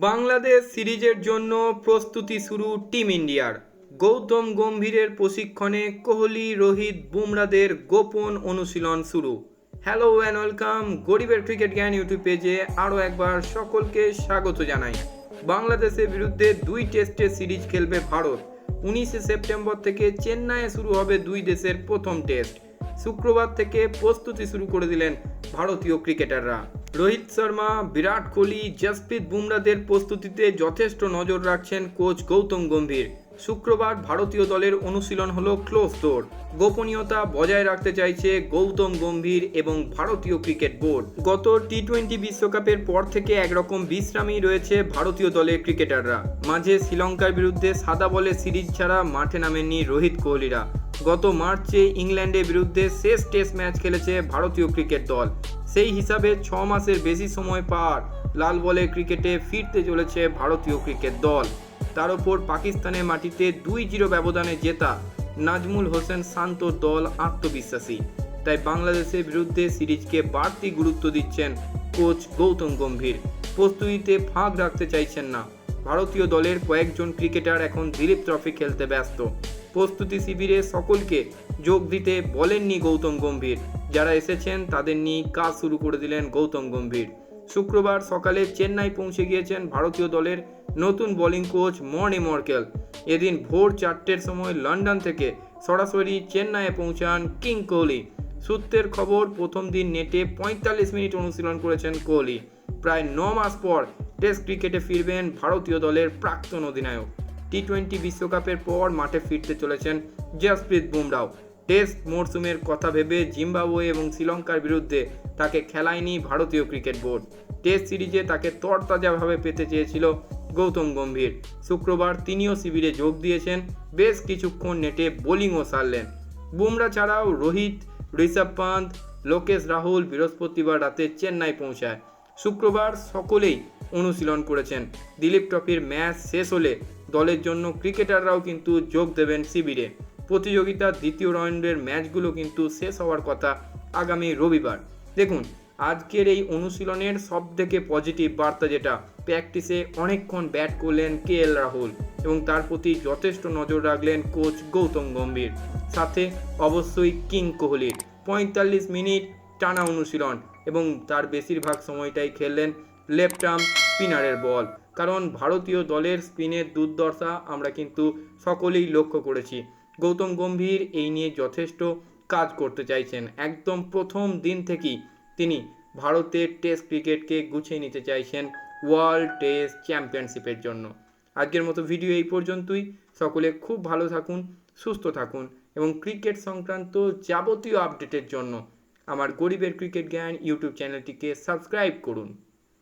বাংলাদেশ সিরিজের জন্য প্রস্তুতি শুরু টিম ইন্ডিয়ার। গৌতম গম্ভীরের প্রশিক্ষণে কোহলি, রোহিত বুমরাদের গোপন অনুশীলন শুরু। হ্যালো অ্যান্ড ওয়েলকাম গরিবের ক্রিকেট জ্ঞান ইউটিউব পেজে আরও একবার সকলকে স্বাগত জানাই। বাংলাদেশের বিরুদ্ধে দুই টেস্টে সিরিজ খেলবে ভারত। উনিশে সেপ্টেম্বর থেকে চেন্নাইয়ে শুরু হবে দুই দেশের প্রথম টেস্ট। শুক্রবার থেকে প্রস্তুতি শুরু করে দিলেন ভারতীয় ক্রিকেটাররা। রোহিত শর্মা, বিরাট কোহলি, জসপ্রীত বুমরাদের প্রস্তুতিতে যথেষ্ট নজর রাখছেন কোচ গৌতম গম্ভীর। শুক্রবার ভারতীয় দলের অনুশীলন হল ক্লোজ ডোর। গোপনীয়তা বজায় রাখতে চাইছে গৌতম গম্ভীর এবং ভারতীয় ক্রিকেট বোর্ড। গত টি টোয়েন্টি বিশ্বকাপের পর থেকে একরকম বিশ্রামই রয়েছে ভারতীয় দলের ক্রিকেটাররা। মাঝে শ্রীলঙ্কার বিরুদ্ধে সাদা বলে সিরিজ ছাড়া মাঠে নামেননি রোহিত কোহলিরা। গত মার্চে ইংল্যান্ডের বিরুদ্ধে শেষ টেস্ট ম্যাচ খেলেছে ভারতীয় ক্রিকেট দল। সেই হিসাবে ছ মাসের বেশি সময় পার। লাল বলে ক্রিকেটে ফিরতে চলেছে ভারতীয় ক্রিকেট দল। তার ওপর পাকিস্তানের মাটিতে দুই জিরো ব্যবধানে জেতা নাজমুল হোসেন শান্ত দল আত্মবিশ্বাসী। তাই বাংলাদেশের বিরুদ্ধে সিরিজকে বাড়তি গুরুত্ব দিচ্ছেন কোচ গৌতম গম্ভীর। প্রস্তুতিতে ফাঁক রাখতে চাইছেন না। ভারতীয় দলের কয়েকজন ক্রিকেটার এখন দিলীপ ট্রফি খেলতে ব্যস্ত। প্রস্তুতি শিবিরে সকলকে যোগ দিতে বলেননি গৌতম গম্ভীর। যারা এসেছেন, তাদের নিয়ে কাজ শুরু করে দিলেন গৌতম গম্ভীর। শুক্রবার সকালে চেন্নাই পৌঁছে গিয়েছেন ভারতীয় দলের নতুন বোলিং কোচ মর্নি মর্কেল। এদিন ভোর চারটের সময় লন্ডন থেকে সরাসরি চেন্নাইয়ে পৌঁছান কিং কোহলি। সূত্রের খবর, প্রথম দিন নেটে পঁয়তাল্লিশ মিনিট অনুশীলন করেছেন কোহলি। প্রায় ন মাস পর টেস্ট ক্রিকেটে ফিরবেন ভারতীয় দলের প্রাক্তন অধিনায়ক। টি টোয়েন্টি বিশ্বকাপের পর মাঠে ফিরতে চলেছেন জসপ্রীত বুমরাও। টেস্ট মরশুমের কথা ভেবে জিম্বাবুয়ে এবং শ্রীলঙ্কার বিরুদ্ধে তাকে খেলায়নি ভারতীয় ক্রিকেট বোর্ড। টেস্ট সিরিজে তাকে তরতাজাভাবে পেতে চেয়েছিল গৌতম গম্ভীর। শুক্রবার তিনিও শিবিরে যোগ দিয়েছেন, বেশ কিছুক্ষণ নেটে বোলিংও সারলেন। বুমরা ছাড়াও রোহিত, ঋষভ পান্ত লোকেশ রাহুল বৃহস্পতিবার রাতে চেন্নাই পৌঁছায়। শুক্রবার সকলেই অনুশীলন করেছেন। দিলীপ ট্রফির ম্যাচ শেষ হলে দলের জন্য ক্রিকেটাররাও কিন্তু যোগ দেবেন শিবিরে। প্রতিযোগিতার দ্বিতীয় রাউন্ডের ম্যাচগুলো কিন্তু শেষ হওয়ার কথা আগামী রবিবার। দেখুন, আজকের এই অনুশীলনের সব থেকে পজিটিভ বার্তা যেটা প্র্যাকটিসে অনেকক্ষণ ব্যাট করলেন কে এল রাহুল এবং তার প্রতি যথেষ্ট নজর রাখলেন কোচ গৌতম গম্ভীর। সাথে অবশ্যই কিং কোহলির। পঁয়তাল্লিশ মিনিট টানা অনুশীলন এবং তার বেশিরভাগ সময়টাই খেললেন লেফট আর্ম স্পিনারের বল। কারণ ভারতীয় দলের স্পিনের দুর্দশা আমরা কিন্তু সকলেই লক্ষ্য করেছি। গৌতম গম্ভীর এই নিয়ে যথেষ্ট কাজ করতে চাইছেন। একদম প্রথম দিন থেকেই তিনি ভারতের টেস্ট ক্রিকেটকে গুছিয়ে নিতে চাইছেন ওয়ার্ল্ড টেস্ট চ্যাম্পিয়নশিপের জন্য। আজকের মতো ভিডিও এই পর্যন্তই। সকলে খুব ভালো থাকুন, সুস্থ থাকুন এবং ক্রিকেট সংক্রান্ত যাবতীয় আপডেটের জন্য আমার গরিবের ক্রিকেট জ্ঞান ইউটিউব চ্যানেলটিকে সাবস্ক্রাইব করুন।